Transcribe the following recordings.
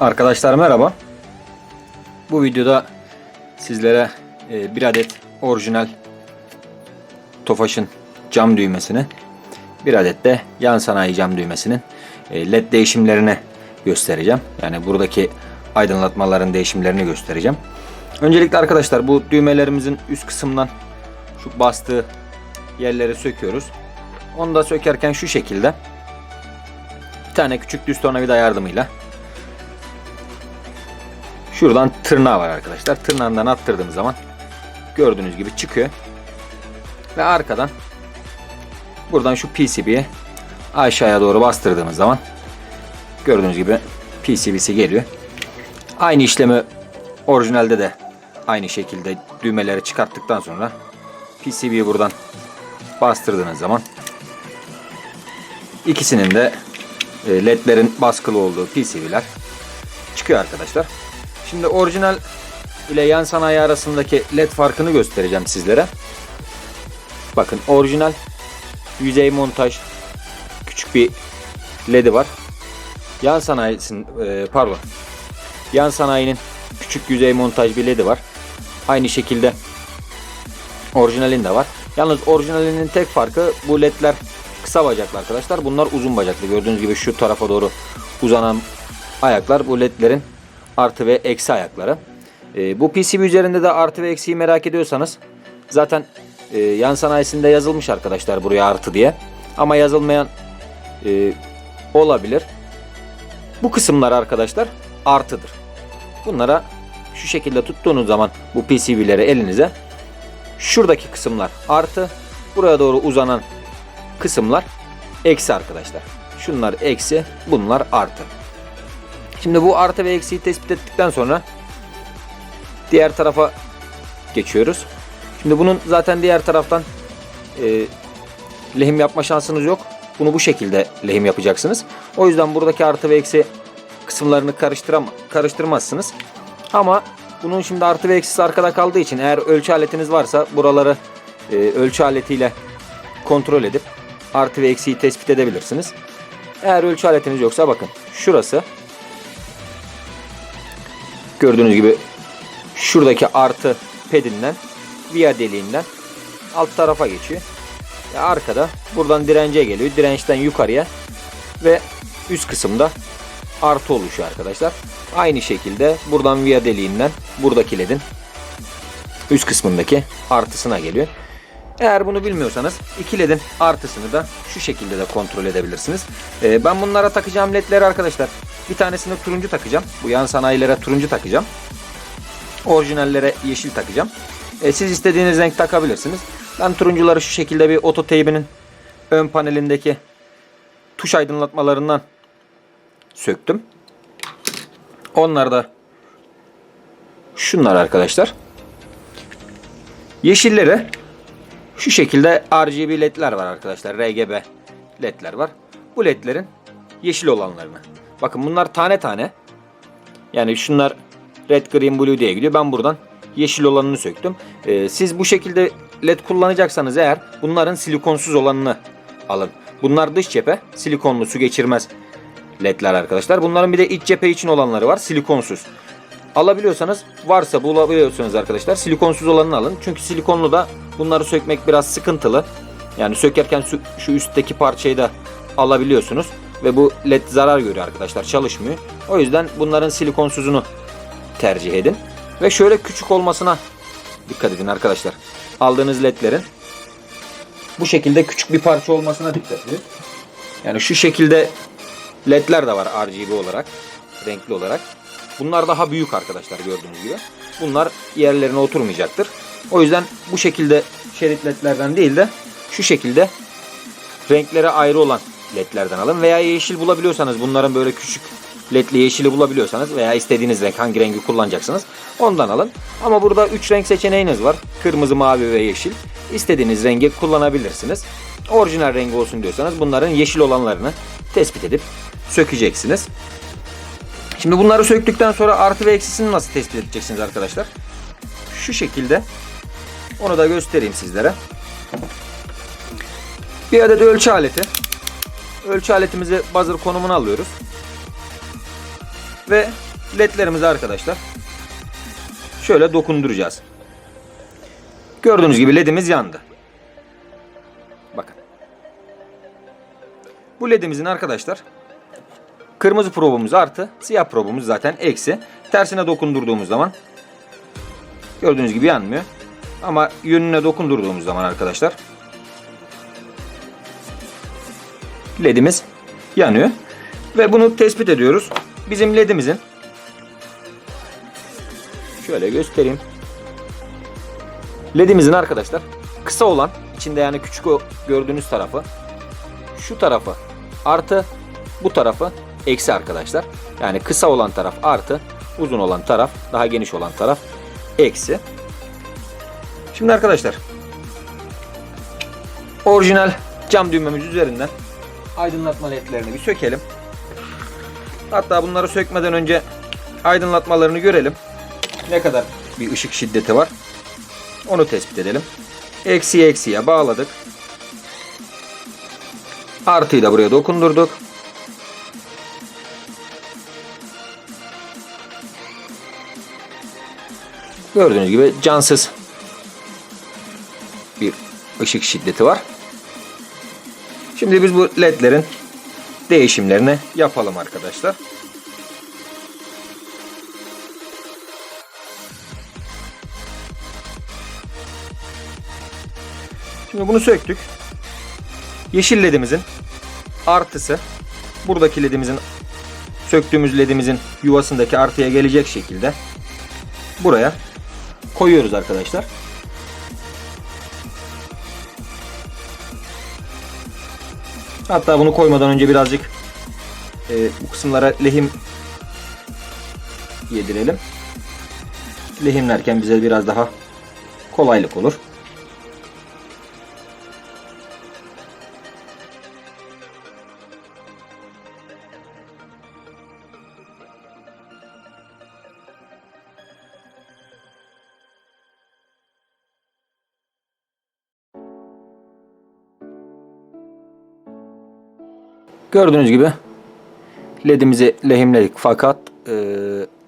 Arkadaşlar merhaba. Bu videoda sizlere e, bir adet orijinal Tofaş'ın cam düğmesini, bir adet de yan sanayi cam düğmesinin e, led değişimlerini göstereceğim. Yani buradaki aydınlatmaların değişimlerini göstereceğim. Öncelikle arkadaşlar bu düğmelerimizin üst kısımdan şu bastığı yerleri söküyoruz. Onu da sökerken şu şekilde bir tane küçük düz tornavida yardımıyla Şuradan tırnağı var arkadaşlar. Tırnağından attırdığım zaman gördüğünüz gibi çıkıyor. Ve arkadan buradan şu PCB'ye aşağıya doğru bastırdığımız zaman gördüğünüz gibi PCB'si geliyor. Aynı işlemi orijinalde de aynı şekilde düğmeleri çıkarttıktan sonra PCB'yi buradan bastırdığınız zaman ikisinin de e, ledlerin baskılı olduğu PCB'ler çıkıyor arkadaşlar. Şimdi orijinal ile yan sanayi arasındaki led farkını göstereceğim sizlere. Bakın orijinal yüzey montaj küçük bir ledi var. Yan sanayisinin e, pardon. Yan sanayinin küçük yüzey montaj bir ledi var. Aynı şekilde orijinalin de var. Yalnız orijinalinin tek farkı bu ledler kısa bacaklı arkadaşlar. Bunlar uzun bacaklı. Gördüğünüz gibi şu tarafa doğru uzanan ayaklar bu ledlerin artı ve eksi ayakları. E, bu PCB üzerinde de artı ve eksiyi merak ediyorsanız zaten e, yan sanayisinde yazılmış arkadaşlar buraya artı diye. Ama yazılmayan e, olabilir. Bu kısımlar arkadaşlar artıdır. Bunlara şu şekilde tuttuğunuz zaman bu PCB'leri elinize şuradaki kısımlar artı buraya doğru uzanan kısımlar eksi arkadaşlar. Şunlar eksi bunlar artı. Şimdi bu artı ve eksiği tespit ettikten sonra diğer tarafa geçiyoruz. Şimdi bunun zaten diğer taraftan e, lehim yapma şansınız yok. Bunu bu şekilde lehim yapacaksınız. O yüzden buradaki artı ve eksi kısımlarını karıştıram karıştırmazsınız. Ama bunun şimdi artı ve eksisi arkada kaldığı için eğer ölçü aletiniz varsa buraları e, ölçü aletiyle kontrol edip artı ve eksiği tespit edebilirsiniz. Eğer ölçü aletiniz yoksa bakın şurası Gördüğünüz gibi şuradaki artı pedinden via deliğinden alt tarafa geçiyor. Ve arkada buradan dirence geliyor. Dirençten yukarıya ve üst kısımda artı oluşuyor arkadaşlar. Aynı şekilde buradan via deliğinden buradaki ledin üst kısmındaki artısına geliyor. Eğer bunu bilmiyorsanız iki ledin artısını da şu şekilde de kontrol edebilirsiniz. Ee, ben bunlara takacağım ledleri arkadaşlar. Bir tanesini turuncu takacağım. Bu yan sanayilere turuncu takacağım. Orijinallere yeşil takacağım. Ee, siz istediğiniz renk takabilirsiniz. Ben turuncuları şu şekilde bir oto teybinin ön panelindeki tuş aydınlatmalarından söktüm. Onlar da şunlar arkadaşlar. Yeşilleri şu şekilde RGB ledler var arkadaşlar. RGB ledler var. Bu ledlerin yeşil olanlarını. Bakın bunlar tane tane. Yani şunlar red, green, blue diye gidiyor. Ben buradan yeşil olanını söktüm. Ee, siz bu şekilde led kullanacaksanız eğer bunların silikonsuz olanını alın. Bunlar dış cephe silikonlu su geçirmez ledler arkadaşlar. Bunların bir de iç cephe için olanları var silikonsuz. Alabiliyorsanız varsa bulabiliyorsanız arkadaşlar silikonsuz olanını alın. Çünkü silikonlu da bunları sökmek biraz sıkıntılı. Yani sökerken şu, üstteki parçayı da alabiliyorsunuz. Ve bu led zarar görüyor arkadaşlar çalışmıyor. O yüzden bunların silikonsuzunu tercih edin. Ve şöyle küçük olmasına dikkat edin arkadaşlar. Aldığınız ledlerin bu şekilde küçük bir parça olmasına dikkat edin. Yani şu şekilde ledler de var RGB olarak, renkli olarak. Bunlar daha büyük arkadaşlar gördüğünüz gibi. Bunlar yerlerine oturmayacaktır. O yüzden bu şekilde şerit ledlerden değil de şu şekilde renkleri ayrı olan ledlerden alın. Veya yeşil bulabiliyorsanız bunların böyle küçük ledli yeşili bulabiliyorsanız veya istediğiniz renk hangi rengi kullanacaksınız ondan alın. Ama burada 3 renk seçeneğiniz var. Kırmızı, mavi ve yeşil. İstediğiniz rengi kullanabilirsiniz. Orijinal rengi olsun diyorsanız bunların yeşil olanlarını tespit edip sökeceksiniz. Şimdi bunları söktükten sonra artı ve eksisini nasıl tespit edeceksiniz arkadaşlar? Şu şekilde onu da göstereyim sizlere. Bir adet ölçü aleti. Ölçü aletimizi buzzer konumuna alıyoruz. Ve ledlerimizi arkadaşlar şöyle dokunduracağız. Gördüğünüz gibi ledimiz yandı. Bakın. Bu ledimizin arkadaşlar kırmızı probumuz artı, siyah probumuz zaten eksi. Tersine dokundurduğumuz zaman gördüğünüz gibi yanmıyor. Ama yönüne dokundurduğumuz zaman arkadaşlar ledimiz yanıyor. Ve bunu tespit ediyoruz. Bizim ledimizin şöyle göstereyim. Ledimizin arkadaşlar kısa olan içinde yani küçük o gördüğünüz tarafı şu tarafı artı bu tarafı eksi arkadaşlar. Yani kısa olan taraf artı uzun olan taraf daha geniş olan taraf eksi. Şimdi arkadaşlar orijinal cam düğmemiz üzerinden aydınlatma ledlerini bir sökelim. Hatta bunları sökmeden önce aydınlatmalarını görelim. Ne kadar bir ışık şiddeti var. Onu tespit edelim. Eksiye eksiye bağladık. Artıyı da buraya dokundurduk. Gördüğünüz gibi cansız bir ışık şiddeti var. Şimdi biz bu ledlerin değişimlerini yapalım arkadaşlar. Şimdi bunu söktük. Yeşil ledimizin artısı buradaki ledimizin söktüğümüz ledimizin yuvasındaki artıya gelecek şekilde buraya koyuyoruz arkadaşlar. Hatta bunu koymadan önce birazcık e, bu kısımlara lehim yedirelim. Lehimlerken bize biraz daha kolaylık olur. Gördüğünüz gibi ledimizi lehimledik fakat e,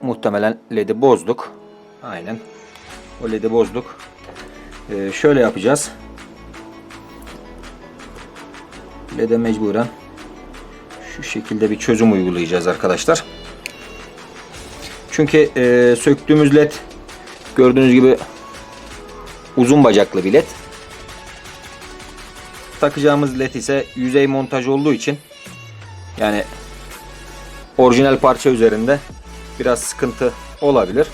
muhtemelen ledi bozduk. Aynen. O ledi bozduk. E, şöyle yapacağız. Lede mecburen şu şekilde bir çözüm uygulayacağız arkadaşlar. Çünkü e, söktüğümüz led gördüğünüz gibi uzun bacaklı bir led. Takacağımız led ise yüzey montaj olduğu için yani orijinal parça üzerinde biraz sıkıntı olabilir.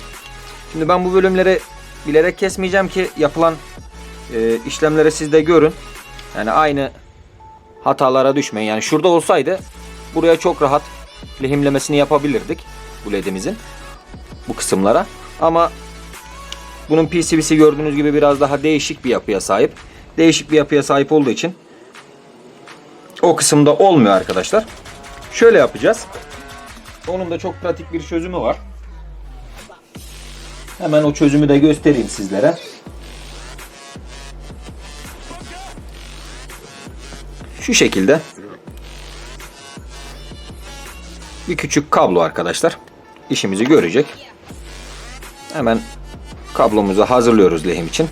Şimdi ben bu bölümleri bilerek kesmeyeceğim ki yapılan e, işlemleri siz de görün. Yani aynı hatalara düşmeyin. Yani şurada olsaydı buraya çok rahat lehimlemesini yapabilirdik bu ledimizin bu kısımlara. Ama bunun PCB'si gördüğünüz gibi biraz daha değişik bir yapıya sahip. Değişik bir yapıya sahip olduğu için o kısımda olmuyor arkadaşlar. Şöyle yapacağız. Onun da çok pratik bir çözümü var. Hemen o çözümü de göstereyim sizlere. Şu şekilde bir küçük kablo arkadaşlar. işimizi görecek. Hemen kablomuzu hazırlıyoruz lehim için.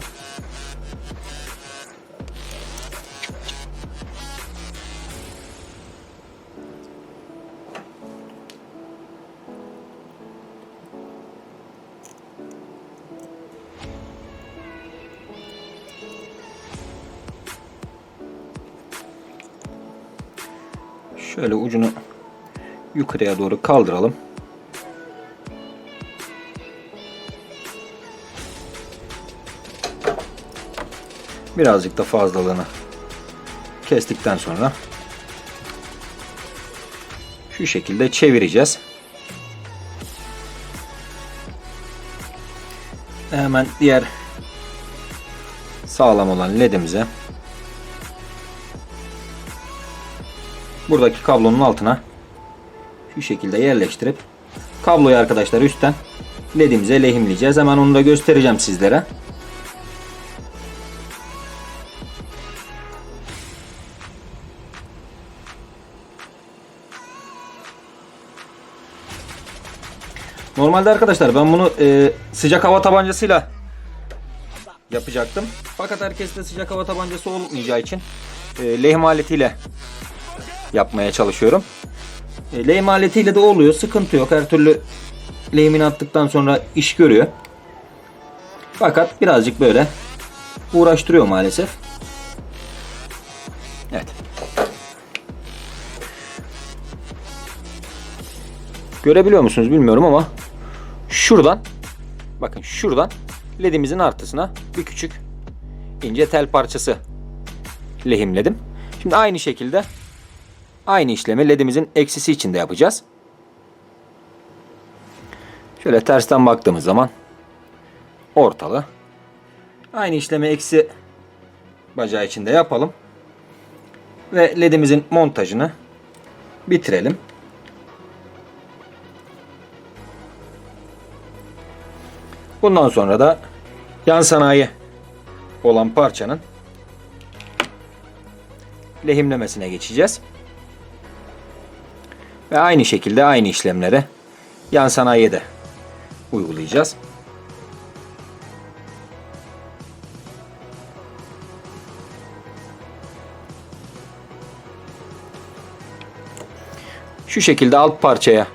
Şöyle ucunu yukarıya doğru kaldıralım. Birazcık da fazlalığını kestikten sonra şu şekilde çevireceğiz. Hemen diğer sağlam olan ledimize buradaki kablonun altına şu şekilde yerleştirip kabloyu arkadaşlar üstten ledimize lehimleyeceğiz. Hemen onu da göstereceğim sizlere. Normalde arkadaşlar ben bunu e, sıcak hava tabancasıyla yapacaktım. Fakat herkeste sıcak hava tabancası olmayacağı için e, lehim aletiyle yapmaya çalışıyorum. E, lehim aletiyle de oluyor. Sıkıntı yok. Her türlü lehimini attıktan sonra iş görüyor. Fakat birazcık böyle uğraştırıyor maalesef. Evet. Görebiliyor musunuz bilmiyorum ama şuradan bakın şuradan ledimizin artısına bir küçük ince tel parçası lehimledim. Şimdi aynı şekilde aynı işlemi ledimizin eksisi için de yapacağız. Şöyle tersten baktığımız zaman ortalı. Aynı işlemi eksi bacağı için de yapalım. Ve ledimizin montajını bitirelim. Bundan sonra da yan sanayi olan parçanın lehimlemesine geçeceğiz. Ve aynı şekilde aynı işlemleri yan sanayiye de uygulayacağız. Şu şekilde alt parçaya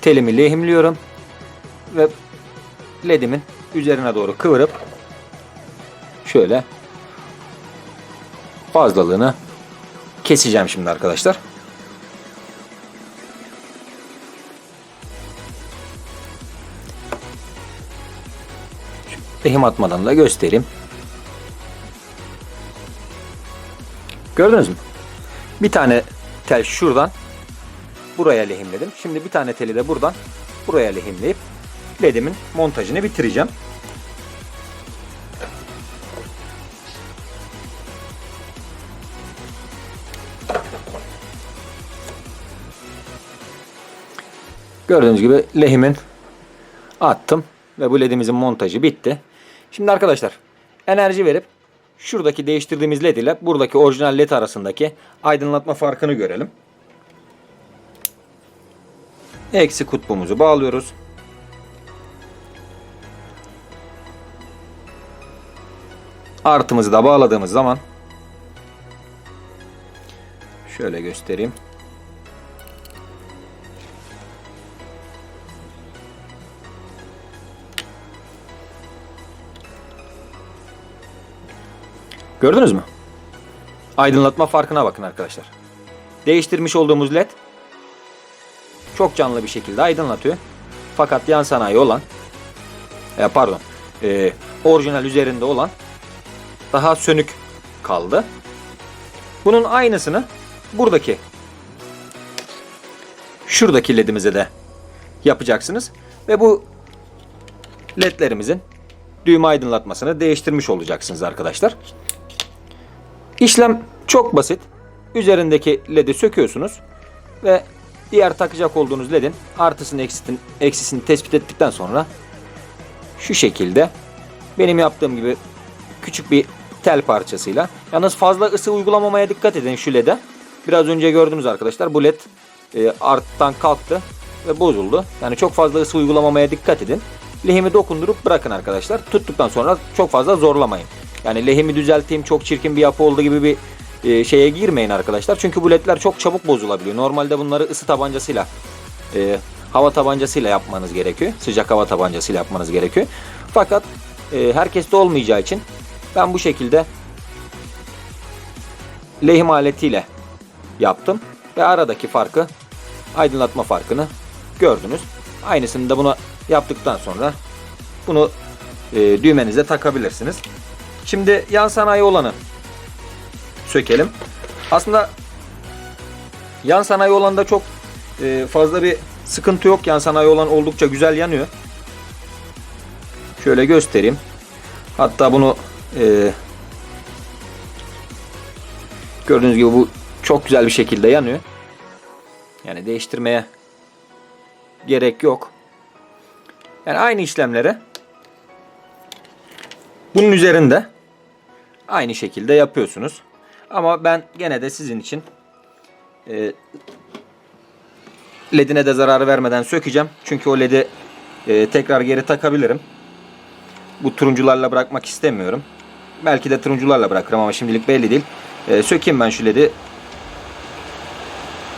telimi lehimliyorum ve ledimin üzerine doğru kıvırıp şöyle fazlalığını keseceğim şimdi arkadaşlar. Lehim atmadan da göstereyim. Gördünüz mü? Bir tane tel şuradan buraya lehimledim. Şimdi bir tane teli de buradan buraya lehimleyip ledimin montajını bitireceğim. Gördüğünüz gibi lehimin attım ve bu ledimizin montajı bitti. Şimdi arkadaşlar enerji verip şuradaki değiştirdiğimiz led ile buradaki orijinal led arasındaki aydınlatma farkını görelim. Eksi kutbumuzu bağlıyoruz. Artımızı da bağladığımız zaman şöyle göstereyim. Gördünüz mü? Aydınlatma farkına bakın arkadaşlar. Değiştirmiş olduğumuz led çok canlı bir şekilde aydınlatıyor. Fakat yan sanayi olan e, pardon e, orijinal üzerinde olan daha sönük kaldı. Bunun aynısını buradaki şuradaki ledimize de yapacaksınız. Ve bu ledlerimizin düğme aydınlatmasını değiştirmiş olacaksınız arkadaşlar. İşlem çok basit. Üzerindeki ledi söküyorsunuz ve diğer takacak olduğunuz ledin artısını eksisini, eksisini tespit ettikten sonra şu şekilde benim yaptığım gibi küçük bir tel parçasıyla. Yalnız fazla ısı uygulamamaya dikkat edin şu lede. Biraz önce gördünüz arkadaşlar bu led e, arttan kalktı ve bozuldu. Yani çok fazla ısı uygulamamaya dikkat edin. Lehimi dokundurup bırakın arkadaşlar. Tuttuktan sonra çok fazla zorlamayın. Yani lehimi düzelteyim çok çirkin bir yapı oldu gibi bir e, şeye girmeyin arkadaşlar. Çünkü bu ledler çok çabuk bozulabiliyor. Normalde bunları ısı tabancasıyla e, hava tabancasıyla yapmanız gerekiyor. Sıcak hava tabancasıyla yapmanız gerekiyor. Fakat e, herkeste olmayacağı için ben bu şekilde lehim aletiyle yaptım ve aradaki farkı aydınlatma farkını gördünüz. Aynısını da buna yaptıktan sonra bunu e, düğmenize takabilirsiniz. Şimdi yan sanayi olanı sökelim. Aslında yan sanayi olan da çok e, fazla bir sıkıntı yok. Yan sanayi olan oldukça güzel yanıyor. Şöyle göstereyim. Hatta bunu e, gördüğünüz gibi bu çok güzel bir şekilde yanıyor. Yani değiştirmeye gerek yok. Yani aynı işlemleri bunun üzerinde aynı şekilde yapıyorsunuz. Ama ben gene de sizin için e, ledine de zarar vermeden sökeceğim. Çünkü o ledi e, tekrar geri takabilirim. Bu turuncularla bırakmak istemiyorum. Belki de turuncularla bırakırım ama şimdilik belli değil. E, sökeyim ben şu ledi.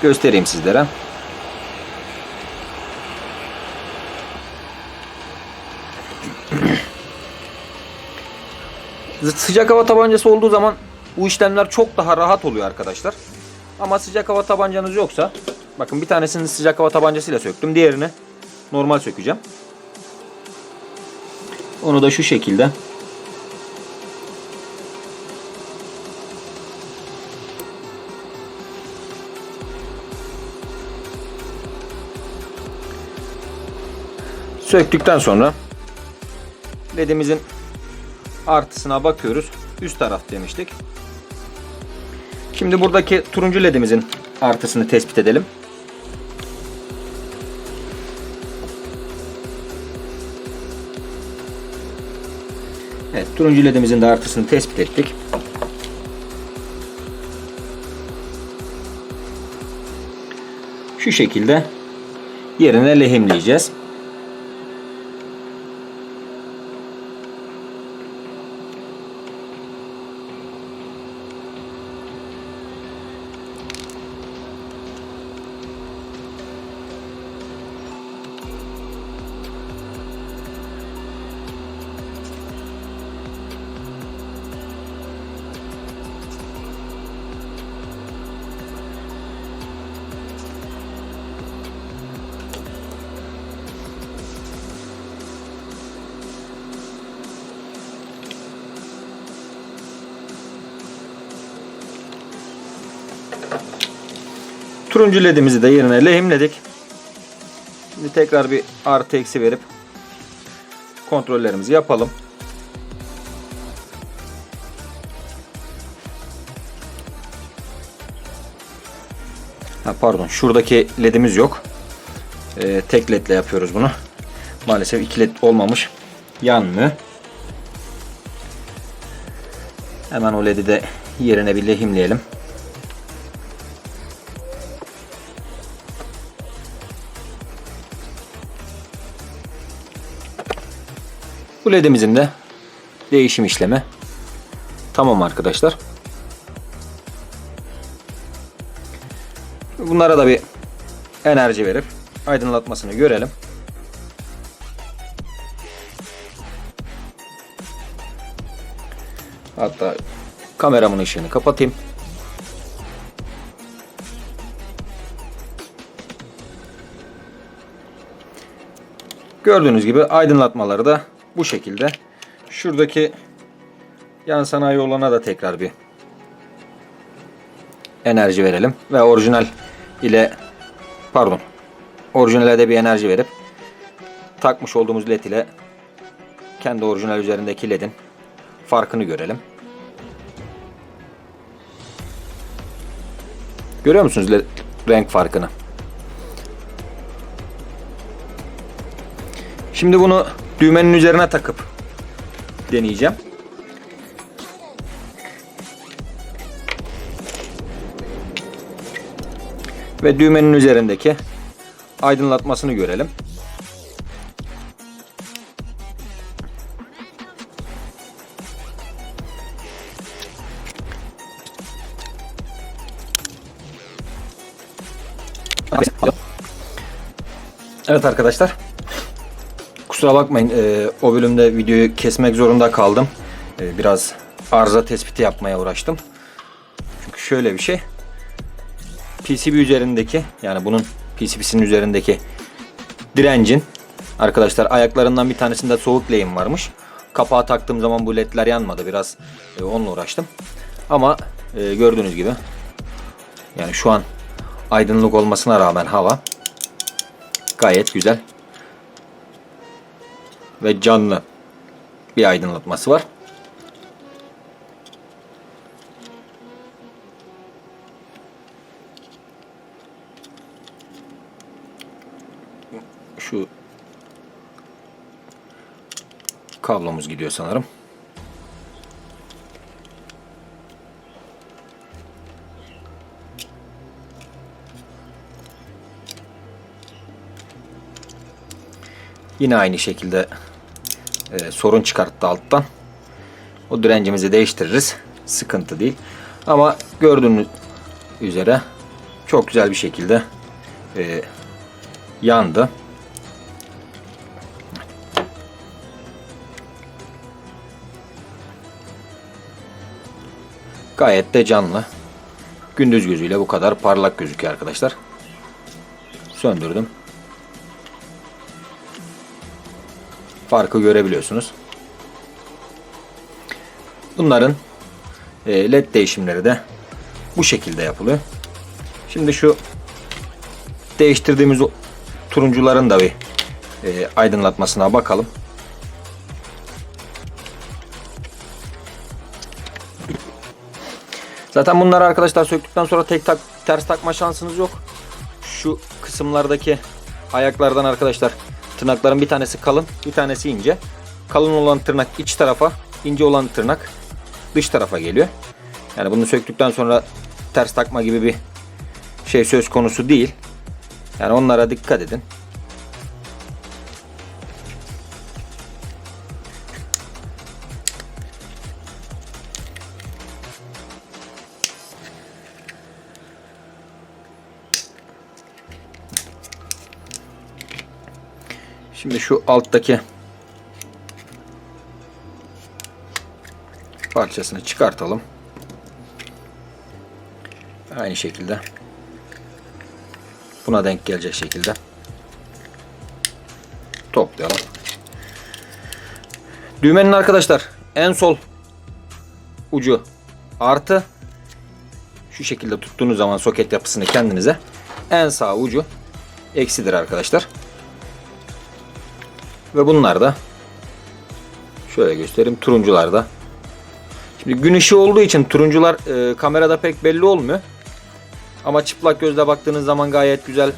Göstereyim sizlere. Sıcak hava tabancası olduğu zaman bu işlemler çok daha rahat oluyor arkadaşlar. Ama sıcak hava tabancanız yoksa bakın bir tanesini sıcak hava tabancasıyla söktüm. Diğerini normal sökeceğim. Onu da şu şekilde söktükten sonra ledimizin artısına bakıyoruz. Üst taraf demiştik. Şimdi buradaki turuncu ledimizin artısını tespit edelim. Evet, turuncu ledimizin de artısını tespit ettik. Şu şekilde yerine lehimleyeceğiz. Turuncu ledimizi de yerine lehimledik. Şimdi tekrar bir artı eksi verip kontrollerimizi yapalım. Ha, pardon şuradaki ledimiz yok. Ee, tek ledle yapıyoruz bunu. Maalesef iki led olmamış. Yanmıyor. Hemen o ledi de yerine bir lehimleyelim. Ledimizin de değişim işlemi tamam arkadaşlar. Bunlara da bir enerji verip aydınlatmasını görelim. Hatta kameramın ışığını kapatayım. Gördüğünüz gibi aydınlatmaları da bu şekilde. Şuradaki yan sanayi olana da tekrar bir enerji verelim ve orijinal ile pardon orijinale de bir enerji verip takmış olduğumuz led ile kendi orijinal üzerindeki ledin farkını görelim. Görüyor musunuz renk farkını? Şimdi bunu düğmenin üzerine takıp deneyeceğim. Ve düğmenin üzerindeki aydınlatmasını görelim. Evet arkadaşlar. Kusura bakmayın e, o bölümde videoyu kesmek zorunda kaldım. E, biraz arıza tespiti yapmaya uğraştım. Çünkü şöyle bir şey. PCB üzerindeki yani bunun PCB'sinin üzerindeki direncin arkadaşlar ayaklarından bir tanesinde soğuk lehim varmış. Kapağı taktığım zaman bu ledler yanmadı. Biraz e, onunla uğraştım. Ama e, gördüğünüz gibi yani şu an aydınlık olmasına rağmen hava gayet güzel ve canlı bir aydınlatması var. Şu kablomuz gidiyor sanırım. Yine aynı şekilde e, sorun çıkarttı alttan. O direncimizi değiştiririz. Sıkıntı değil. Ama gördüğünüz üzere çok güzel bir şekilde e, yandı. Gayet de canlı. Gündüz gözüyle bu kadar parlak gözüküyor arkadaşlar. Söndürdüm. Farkı görebiliyorsunuz. Bunların e, led değişimleri de bu şekilde yapılıyor. Şimdi şu değiştirdiğimiz turuncuların da bir e, aydınlatmasına bakalım. Zaten bunları arkadaşlar söktükten sonra tek tak ters takma şansınız yok. Şu kısımlardaki ayaklardan arkadaşlar tırnakların bir tanesi kalın, bir tanesi ince. Kalın olan tırnak iç tarafa, ince olan tırnak dış tarafa geliyor. Yani bunu söktükten sonra ters takma gibi bir şey söz konusu değil. Yani onlara dikkat edin. Şimdi şu alttaki parçasını çıkartalım. Aynı şekilde buna denk gelecek şekilde toplayalım. Düğmenin arkadaşlar en sol ucu artı şu şekilde tuttuğunuz zaman soket yapısını kendinize en sağ ucu eksidir arkadaşlar. Ve bunlar da şöyle göstereyim turuncular da. Şimdi gün ışığı olduğu için turuncular e, kamerada pek belli olmuyor. Ama çıplak gözle baktığınız zaman gayet güzel,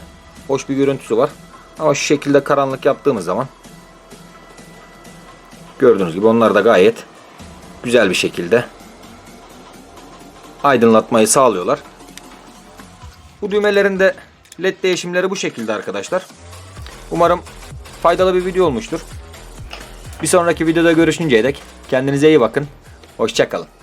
hoş bir görüntüsü var. Ama şu şekilde karanlık yaptığımız zaman gördüğünüz gibi onlar da gayet güzel bir şekilde aydınlatmayı sağlıyorlar. Bu düğmelerin de led değişimleri bu şekilde arkadaşlar. Umarım faydalı bir video olmuştur. Bir sonraki videoda görüşünceye dek kendinize iyi bakın. Hoşçakalın.